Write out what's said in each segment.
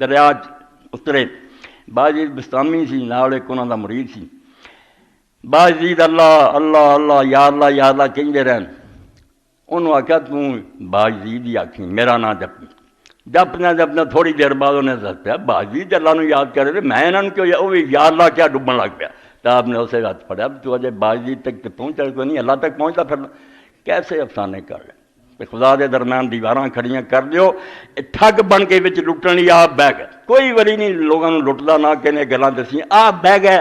دریاج اترے باجید بستامی سی سے کنہ دا مرید سی باجید اللہ اللہ اللہ یا اللہ یارلا یار لا کہ رین ان آخیا تاج باجید یا آخیں میرا نام جپ جپدہ جپدیاں تھوڑی دیر بعد انہیں سپیا باج باجید اللہ یاد کر رہے میں کیوں وہ اوہی یا اللہ کیا ڈبن لگ پیا تو آپ نے اسے ہاتھ پڑھا اب تو آجے باجید تک تو پہنچا کوئی نہیں اللہ تک پہنچتا پھر کیسے افسانے کر رہے ہیں ਤੇ ਖੁਦਾ ਦੇ ਦਰਮਿਆਨ ਦੀਵਾਰਾਂ ਖੜੀਆਂ ਕਰ ਦਿਓ ਠੱਗ ਬਣ ਕੇ ਵਿੱਚ ਲੁੱਟਣ ਲਈ ਆ ਬਹਿ ਗਏ ਕੋਈ ਵਰੀ ਨਹੀਂ ਲੋਕਾਂ ਨੂੰ ਲੁੱਟਦਾ ਨਾ ਕਹਿੰਦੇ ਗੱਲਾਂ ਦਸੀਆਂ ਆ ਬਹਿ ਗਏ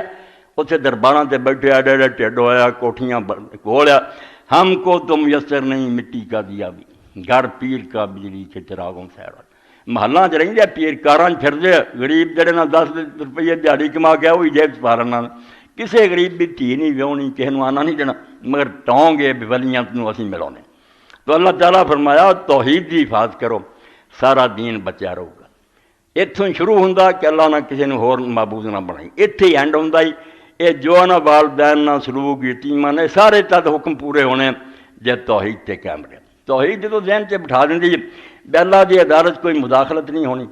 ਉੱਥੇ ਦਰਬਾਰਾਂ ਤੇ ਬੈਠੇ ਆ ਡੇੜੇ ਢਿੱਡ ਹੋਇਆ ਕੋਠੀਆਂ ਗੋਲਿਆ ਕੋ ਤੁਮ ਯਸਰ ਨਹੀਂ ਮਿੱਟੀ ਕਾ दिया ਵੀ ਘਰ ਪੀਰ ਕਾ ਬਿਜਲੀ ਕੇ ਚਰਾਗੋਂ सैड़ा ਮਹੱਲਾਂ 'ਚ ਰਹਿੰਦੇ ਪੀਰ ਕਾਰਾਂ ਫਿਰਦੇ ਗਰੀਬ ਜਿਹੜੇ ਨਾਲ 10 ਰੁਪਏ ਦਿਹਾੜੀ ਕਮਾ ਕੇ ਉਹ ਹੀ ਜੇਬ 'ਚ ਨਾਲ ਕਿਸੇ ਗਰੀਬ ਦੀ ਧੀ ਨਹੀਂ ਵਿਆਹਣੀ ਕਿਸੇ ਨੂੰ ਆਣਾ ਨਹੀਂ ਦੇਣਾ ਮਗਰ ਟੌਂਗੇ ਬਿਵਲੀਆਂ ਨੂੰ ਅਸੀਂ ਮਿਲਾਉਣੇ تو اللہ تعالیٰ فرمایا توحید دی حفاظ کرو سارا دین بچا رہو گا اتوں شروع ہوں کہ اللہ نہ کسی نے ہور ہوبوز نہ بنائی اتنی اینڈ ہوں یہ جو نہ والدین نہ سلوک یتیمان سارے تک حکم پورے ہونے جی توحید تے کا رہے توحید جب ذہن سے بٹھا دینی بہلا جی ادالت کوئی مداخلت نہیں ہونی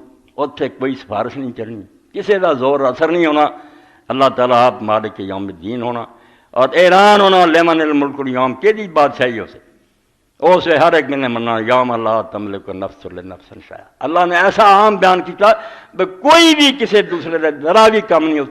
اتنے کوئی سفارش نہیں چلنی کسی کا زور اثر نہیں ہونا اللہ تعالیٰ آپ مالک یوم دین ہونا اور حیران ہونا لیمن الملک یوم کہ بادشاہی ہو سکے اس سے ہر ایک نے منا یوم اللہ تمل کو نفس اللہ نفس اللہ نے ایسا عام بیان کیا کوئی بھی کسی دوسرے کا ذرا بھی کم نہیں